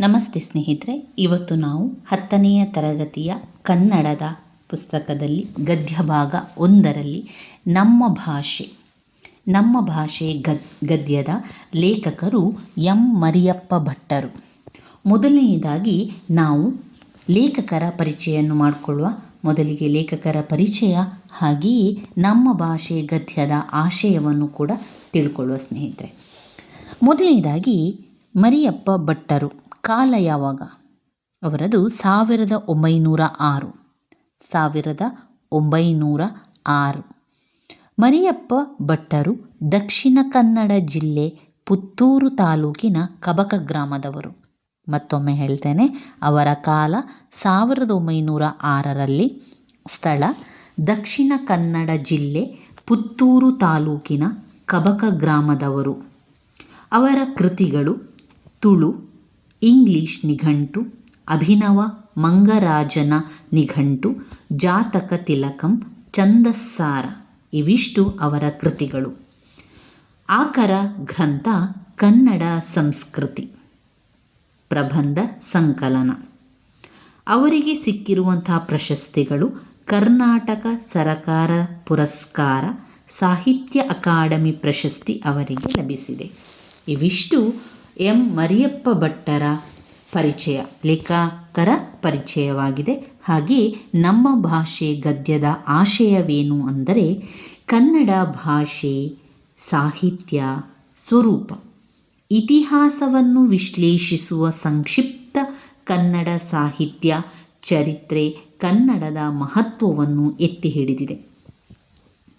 ನಮಸ್ತೆ ಸ್ನೇಹಿತರೆ, ಇವತ್ತು ನಾವು ಹತ್ತನೆಯ ತರಗತಿಯ ಕನ್ನಡದ ಪುಸ್ತಕದಲ್ಲಿ ಗದ್ಯ ಭಾಗ ಒಂದರಲ್ಲಿ ನಮ್ಮ ಭಾಷೆ ನಮ್ಮ ಭಾಷೆ ಗದ್, ಗದ್ಯದ ಲೇಖಕರು ಎಂ. ಮರಿಯಪ್ಪ ಭಟ್ಟರು. ಮೊದಲನೆಯದಾಗಿ ನಾವು ಲೇಖಕರ ಪರಿಚಯವನ್ನು ಮಾಡಿಕೊಳ್ಳುವ ಮೊದಲಿಗೆ ಲೇಖಕರ ಪರಿಚಯ, ಹಾಗೆಯೇ ನಮ್ಮ ಭಾಷೆ ಗದ್ಯದ ಆಶಯವನ್ನು ಕೂಡ ತಿಳ್ಕೊಳ್ಳುವ ಸ್ನೇಹಿತರೆ. ಮೊದಲನೇದಾಗಿ ಮರಿಯಪ್ಪ ಭಟ್ಟರು. ಕಾಲ ಯಾವಾಗ? ಅವರದು ಸಾವಿರದ ಒಂಬೈನೂರ ಆರು. ಸಾವಿರದ ಒಂಬೈನೂರ ಆರು. ಮರಿಯಪ್ಪ ಭಟ್ಟರು ದಕ್ಷಿಣ ಕನ್ನಡ ಜಿಲ್ಲೆ ಪುತ್ತೂರು ತಾಲೂಕಿನ ಕಬಕ ಗ್ರಾಮದವರು. ಮತ್ತೊಮ್ಮೆ ಹೇಳ್ತೇನೆ, ಅವರ ಕಾಲ ಸಾವಿರದ ಒಂಬೈನೂರ ಆರರಲ್ಲಿ. ಸ್ಥಳ ದಕ್ಷಿಣ ಕನ್ನಡ ಜಿಲ್ಲೆ ಪುತ್ತೂರು ತಾಲೂಕಿನ ಕಬಕ ಗ್ರಾಮದವರು. ಅವರ ಕೃತಿಗಳು ತುಳು ಇಂಗ್ಲಿಷ್ ನಿಘಂಟು, ಅಭಿನವ ಮಂಗರಾಜನ ನಿಘಂಟು, ಜಾತಕ ತಿಲಕಂ, ಛಂದಸ್ಸಾರ, ಇವಿಷ್ಟು ಅವರ ಕೃತಿಗಳು. ಆಕರ ಗ್ರಂಥ, ಕನ್ನಡ ಸಂಸ್ಕೃತಿ. ಪ್ರಬಂಧ ಸಂಕಲನ. ಅವರಿಗೆ ಸಿಕ್ಕಿರುವಂತಹ ಪ್ರಶಸ್ತಿಗಳು ಕರ್ನಾಟಕ ಸರಕಾರ ಪುರಸ್ಕಾರ, ಸಾಹಿತ್ಯ ಅಕಾಡೆಮಿ ಪ್ರಶಸ್ತಿ ಅವರಿಗೆ ಲಭಿಸಿದೆ. ಇವಿಷ್ಟು ಎಂ ಮರಿಯಪ್ಪ ಭಟ್ಟರ ಪರಿಚಯ, ಲೇಖಕರ ಪರಿಚಯವಾಗಿದೆ. ಹಾಗೆ ನಮ್ಮ ಭಾಷೆ ಗದ್ಯದ ಆಶಯವೇನು ಅಂದರೆ ಕನ್ನಡ ಭಾಷೆ ಸಾಹಿತ್ಯ ಸ್ವರೂಪ. ಇತಿಹಾಸವನ್ನು ವಿಶ್ಲೇಷಿಸುವ ಸಂಕ್ಷಿಪ್ತ ಕನ್ನಡ ಸಾಹಿತ್ಯ ಚರಿತ್ರೆ ಕನ್ನಡದ ಮಹತ್ವವನ್ನು ಎತ್ತಿ ಹಿಡಿದಿದೆ.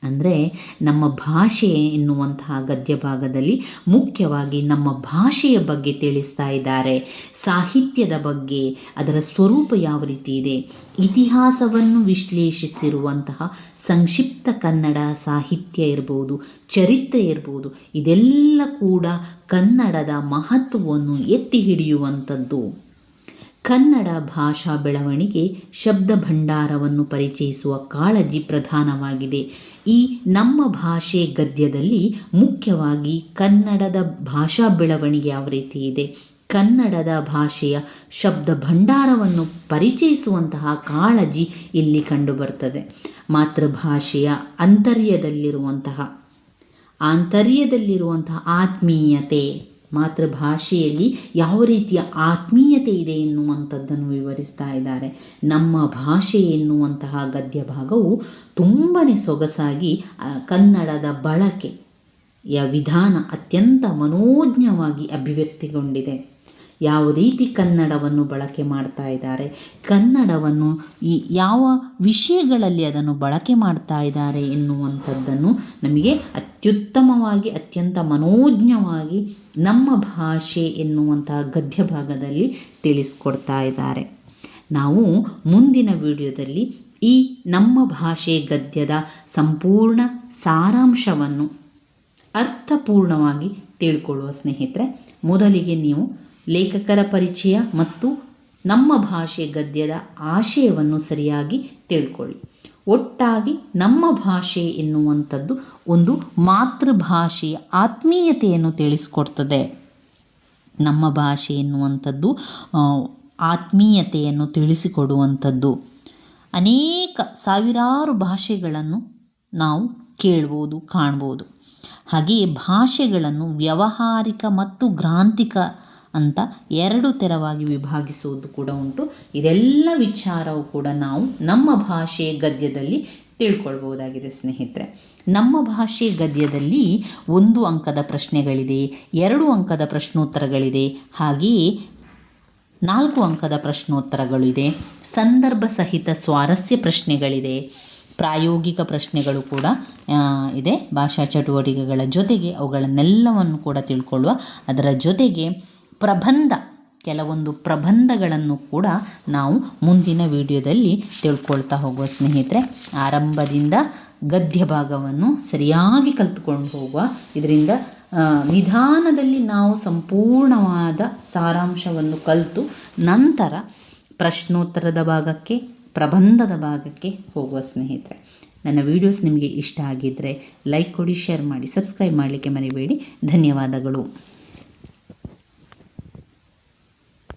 ಅಂದರೆ ನಮ್ಮ ಭಾಷೆ ಎನ್ನುವಂತಹ ಗದ್ಯ ಭಾಗದಲ್ಲಿ ಮುಖ್ಯವಾಗಿ ನಮ್ಮ ಭಾಷೆಯ ಬಗ್ಗೆ ತಿಳಿಸ್ತಾ ಇದ್ದಾರೆ. ಸಾಹಿತ್ಯದ ಬಗ್ಗೆ, ಅದರ ಸ್ವರೂಪ ಯಾವ ರೀತಿ ಇದೆ, ಇತಿಹಾಸವನ್ನು ವಿಶ್ಲೇಷಿಸಿರುವಂತಹ ಸಂಕ್ಷಿಪ್ತ ಕನ್ನಡ ಸಾಹಿತ್ಯ ಇರ್ಬೋದು, ಚರಿತ್ರೆ ಇರ್ಬೋದು, ಇದೆಲ್ಲ ಕೂಡ ಕನ್ನಡದ ಮಹತ್ವವನ್ನು ಎತ್ತಿ ಹಿಡಿಯುವಂಥದ್ದು. ಕನ್ನಡ ಭಾಷಾ ಬೆಳವಣಿಗೆ ಶಬ್ದ ಭಂಡಾರವನ್ನು ಪರಿಚಯಿಸುವ ಕಾಳಜಿ ಪ್ರಧಾನವಾಗಿದೆ. ಈ ನಮ್ಮ ಭಾಷೆ ಗದ್ಯದಲ್ಲಿ ಮುಖ್ಯವಾಗಿ ಕನ್ನಡದ ಭಾಷಾ ಬೆಳವಣಿಗೆ ಯಾವ ರೀತಿ ಇದೆ. ಕನ್ನಡದ ಭಾಷೆಯ ಶಬ್ದ ಭಂಡಾರವನ್ನು ಪರಿಚಯಿಸುವಂತಹ ಕಾಳಜಿ ಇಲ್ಲಿ ಕಂಡುಬರ್ತದೆ. ಮಾತೃಭಾಷೆಯ ಅಂತರ್ಯದಲ್ಲಿರುವಂತಹ, ಆಂತರ್ಯದಲ್ಲಿರುವಂತಹ ಆತ್ಮೀಯತೆ ಮಾತೃಭಾಷೆಯಲ್ಲಿ ಯಾವ ರೀತಿಯ ಆತ್ಮೀಯತೆ ಇದೆ ಎನ್ನುವಂಥದ್ದನ್ನು ವಿವರಿಸ್ತಾ ಇದ್ದಾರೆ. ನಮ್ಮ ಭಾಷೆ ಎನ್ನುವಂತಹ ಗದ್ಯ ಭಾಗವು ತುಂಬಾ ಸೊಗಸಾಗಿ ಕನ್ನಡದ ಬಳಕೆ ಯ ವಿಧಾನ ಅತ್ಯಂತ ಮನೋಜ್ಞವಾಗಿ ಅಭಿವ್ಯಕ್ತಿಗೊಂಡಿದೆ. ಯಾವ ರೀತಿ ಕನ್ನಡವನ್ನು ಬಳಕೆ ಮಾಡ್ತಾ ಇದ್ದಾರೆ, ಕನ್ನಡವನ್ನು ಈ ಯಾವ ವಿಷಯಗಳಲ್ಲಿ ಅದನ್ನು ಬಳಕೆ ಮಾಡ್ತಾ ಇದ್ದಾರೆ ಎನ್ನುವಂಥದ್ದನ್ನು ನಮಗೆ ಅತ್ಯುತ್ತಮವಾಗಿ, ಅತ್ಯಂತ ಮನೋಜ್ಞವಾಗಿ ನಮ್ಮ ಭಾಷೆ ಎನ್ನುವಂತಹ ಗದ್ಯ ಭಾಗದಲ್ಲಿ ತಿಳಿಸ್ಕೊಡ್ತಾ ಇದ್ದಾರೆ. ನಾವು ಮುಂದಿನ ವಿಡಿಯೋದಲ್ಲಿ ಈ ನಮ್ಮ ಭಾಷೆ ಗದ್ಯದ ಸಂಪೂರ್ಣ ಸಾರಾಂಶವನ್ನು ಅರ್ಥಪೂರ್ಣವಾಗಿ ತಿಳ್ಕೊಳ್ಳುವ ಸ್ನೇಹಿತರೆ, ಮೊದಲಿಗೆ ನೀವು ಲೇಖಕರ ಪರಿಚಯ ಮತ್ತು ನಮ್ಮ ಭಾಷೆ ಗದ್ಯದ ಆಶಯವನ್ನು ಸರಿಯಾಗಿ ತಿಳ್ಕೊಳ್ಳಿ. ಒಟ್ಟಾಗಿ ನಮ್ಮ ಭಾಷೆ ಎನ್ನುವಂಥದ್ದು ಒಂದು ಮಾತೃಭಾಷೆಯ ಆತ್ಮೀಯತೆಯನ್ನು ತಿಳಿಸ್ಕೊಡ್ತದೆ. ನಮ್ಮ ಭಾಷೆ ಎನ್ನುವಂಥದ್ದು ಆತ್ಮೀಯತೆಯನ್ನು ತಿಳಿಸಿಕೊಡುವಂಥದ್ದು. ಅನೇಕ ಸಾವಿರಾರು ಭಾಷೆಗಳನ್ನು ನಾವು ಕೇಳ್ಬೋದು, ಕಾಣ್ಬೋದು. ಹಾಗೆಯೇ ಭಾಷೆಗಳನ್ನು ವ್ಯಾವಹಾರಿಕ ಮತ್ತು ಗ್ರಾಂಥಿಕ ಅಂತ ಎರಡು ತೆರವಾಗಿ ವಿಭಾಗಿಸುವುದು ಕೂಡ ಉಂಟು. ಇದೆಲ್ಲ ವಿಚಾರವು ಕೂಡ ನಾವು ನಮ್ಮ ಭಾಷೆ ಗದ್ಯದಲ್ಲಿ ತಿಳ್ಕೊಳ್ಬೋದಾಗಿದೆ ಸ್ನೇಹಿತರೆ. ನಮ್ಮ ಭಾಷೆ ಗದ್ಯದಲ್ಲಿ ಒಂದು ಅಂಕದ ಪ್ರಶ್ನೆಗಳಿದೆ, ಎರಡು ಅಂಕದ ಪ್ರಶ್ನೋತ್ತರಗಳಿದೆ, ಹಾಗೆಯೇ ನಾಲ್ಕು ಅಂಕದ ಪ್ರಶ್ನೋತ್ತರಗಳಿದೆ. ಸಂದರ್ಭ ಸಹಿತ ಸ್ವಾರಸ್ಯ ಪ್ರಶ್ನೆಗಳಿದೆ, ಪ್ರಾಯೋಗಿಕ ಪ್ರಶ್ನೆಗಳು ಕೂಡ ಇದೆ. ಭಾಷಾ ಚಟುವಟಿಕೆಗಳ ಜೊತೆಗೆ ಅವುಗಳನ್ನೆಲ್ಲವನ್ನು ಕೂಡ ತಿಳ್ಕೊಳ್ಳುವ. ಅದರ ಜೊತೆಗೆ ಪ್ರಬಂಧ, ಕೆಲವೊಂದು ಪ್ರಬಂಧಗಳನ್ನು ಕೂಡ ನಾವು ಮುಂದಿನ ವಿಡಿಯೋದಲ್ಲಿ ತಿಳ್ಕೊಳ್ತಾ ಹೋಗುವ ಸ್ನೇಹಿತರೆ. ಆರಂಭದಿಂದ ಗದ್ಯ ಭಾಗವನ್ನು ಸರಿಯಾಗಿ ಕಲಿತುಕೊಂಡು ಹೋಗುವ. ಇದರಿಂದ ನಿಧಾನದಲ್ಲಿ ನಾವು ಸಂಪೂರ್ಣವಾದ ಸಾರಾಂಶವನ್ನು ಕಲಿತು ನಂತರ ಪ್ರಶ್ನೋತ್ತರದ ಭಾಗಕ್ಕೆ, ಪ್ರಬಂಧದ ಭಾಗಕ್ಕೆ ಹೋಗುವ ಸ್ನೇಹಿತರೆ. ನನ್ನ ವಿಡಿಯೋಸ್ ನಿಮಗೆ ಇಷ್ಟ ಆಗಿದ್ದರೆ ಲೈಕ್ ಕೊಡಿ, ಶೇರ್ ಮಾಡಿ, ಸಬ್ಸ್ಕ್ರೈಬ್ ಮಾಡಲಿಕ್ಕೆ ಮರಿಬೇಡಿ. ಧನ್ಯವಾದಗಳು.